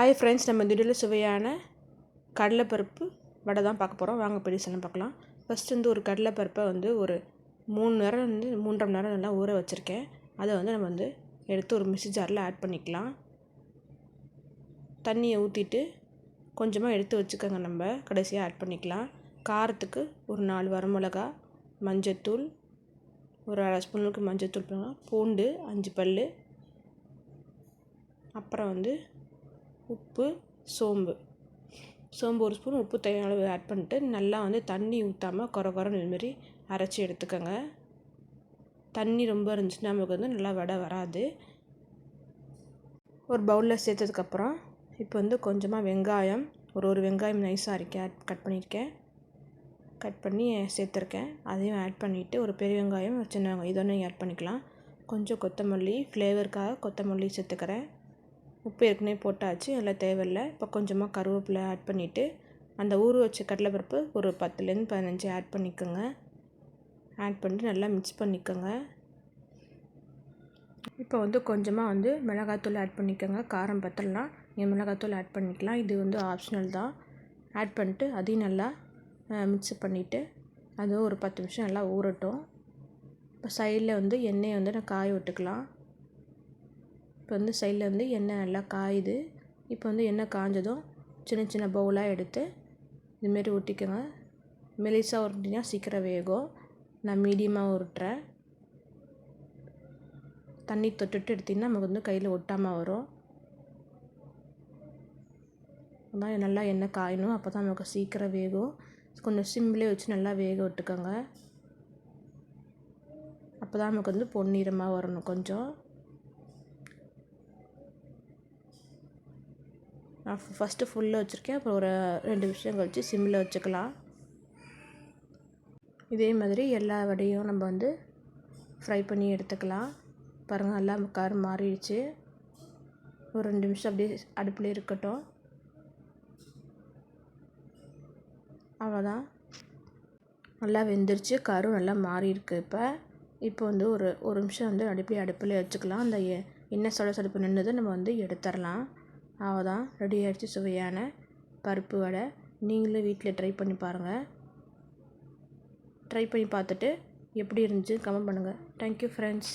Hi friends நம்ம திடீரில் சுவையான கடலைப்பருப்பு வடை தான் பார்க்க போகிறோம் வாங்க பெருசெல்லாம் பார்க்கலாம். ஃபஸ்ட்டு வந்து ஒரு கடலைப்பருப்பை வந்து ஒரு மூணு நேரம் வந்து மூன்றரை மணி நேரம் நல்லா ஊற வச்சுருக்கேன். அதை வந்து நம்ம வந்து எடுத்து ஒரு மிக்ஸி ஜாரில் ஆட் பண்ணிக்கலாம். தண்ணியை ஊற்றிட்டு கொஞ்சமாக எடுத்து வச்சுக்கோங்க நம்ம. கடைசியாக ஆட் பண்ணிக்கலாம். காரத்துக்கு ஒரு நாலு வரமிளகா மஞ்சத்தூள் ஒரு அரை ஸ்பூனுக்கு மஞ்சத்தூள் பூண்டு அஞ்சு பல் அப்புறம் வந்து உப்பு சோம்பு. சோம்பு ஒரு ஸ்பூன் உப்பு தேவையான அளவு ஆட் பண்ணிட்டு நல்லா வந்து தண்ணி ஊற்றாமல் குறை குறைன்னு இதுமாரி அரைச்சி எடுத்துக்கோங்க. தண்ணி ரொம்ப இருந்துச்சுன்னா நமக்கு வந்து நல்லா வடை வராது. ஒரு பவுலில் சேர்த்ததுக்கப்புறம் இப்போ வந்து கொஞ்சமாக வெங்காயம் ஒரு ஒரு வெங்காயம் நைஸாக அரைக்க ஆட் கட் பண்ணியிருக்கேன். கட் பண்ணி சேர்த்துருக்கேன். அதையும் ஆட் பண்ணிவிட்டு ஒரு பெரிய வெங்காயம் ஒரு சின்ன வெங்காயம் இதொன்னையும் ஆட் பண்ணிக்கலாம். கொஞ்சம் கொத்தமல்லி ஃப்ளேவருக்காக கொத்தமல்லி சேர்த்துக்கிறேன். உப்பு ஏற்கனவே போட்டாச்சு அதில் தேவையில்லை. இப்போ கொஞ்சமாக கருவேப்பிலை ஆட் பண்ணிவிட்டு அந்த ஊற வச்ச கடலைப்பருப்பு ஒரு பத்துலேருந்து பதினஞ்சு ஆட் பண்ணிக்கோங்க. ஆட் பண்ணிட்டு நல்லா மிக்ஸ் பண்ணிக்கோங்க. இப்போ வந்து கொஞ்சமாக வந்து மிளகாத்தூள் ஆட் பண்ணிக்கோங்க. காரம் பத்தலைனா நீங்கள் மிளகாத்தூள் ஆட் பண்ணிக்கலாம். இது வந்து ஆப்ஷனல் தான். ஆட் பண்ணிட்டு அதையும் நல்லா மிக்ஸ் பண்ணிவிட்டு அதுவும் ஒரு பத்து நிமிஷம் நல்லா ஊறட்டும். இப்போ சைடில் வந்து எண்ணெயை வந்து நான் காய விட்டுக்கலாம். இப்போ வந்து சைடில் வந்து எண்ணெய் நல்லா காயுது. இப்போ வந்து எண்ணெய் காஞ்சதும் சின்ன சின்ன பவுலாக எடுத்து இதுமாரி ஊற்றிக்கோங்க மெலிசாக உருட்டினா சீக்கிரம் வேகும். நான் மீடியமாக உருட்டுறேன். தண்ணி தொட்டுட்டு எடுத்திங்கன்னா நமக்கு வந்து கையில் ஒட்டாமல் வரும். அதான் நல்லா எண்ணெய் காயணும். அப்போ தான் நமக்கு சீக்கிரம் வேகும். கொஞ்சம் சிம்லேயே வச்சு நல்லா வேக விட்டுக்கோங்க. அப்போ தான் நமக்கு வந்து பொன்னிறமாக வரணும் கொஞ்சம். நான் ஃபஸ்ட்டு ஃபுல்லாக வச்சுருக்கேன். அப்புறம் ஒரு ரெண்டு விஷயம் கழித்து சிம்மில் வச்சுக்கலாம். இதே மாதிரி எல்லா வடையும் நம்ம வந்து ஃப்ரை பண்ணி எடுத்துக்கலாம். பாருங்கள் நல்லா காரம் மாறிடுச்சு. ஒரு ரெண்டு நிமிஷம் அப்படியே அடுப்பில் இருக்கட்டும். அவ்வளோதான். நல்லா வெந்துருச்சு. கரும் நல்லா மாறி இருக்கு இப்போ. இப்போ வந்து ஒரு ஒரு நிமிஷம் வந்து அடுப்பிலே அடுப்பில் வச்சுக்கலாம். அந்த எண்ணெய் சொட சொடப்பு நின்றுதை நம்ம வந்து எடுத்துடலாம். அவ்வளோதான் ரெடி ஆகிடுச்சு சுவையான பருப்பு வடை. நீங்களும் வீட்டில் ட்ரை பண்ணி பாருங்கள் ட்ரை பண்ணி பார்த்துட்டு எப்படி இருந்துச்சு கமெண்ட் பண்ணுங்கள் தேங்க்யூ ஃப்ரெண்ட்ஸ்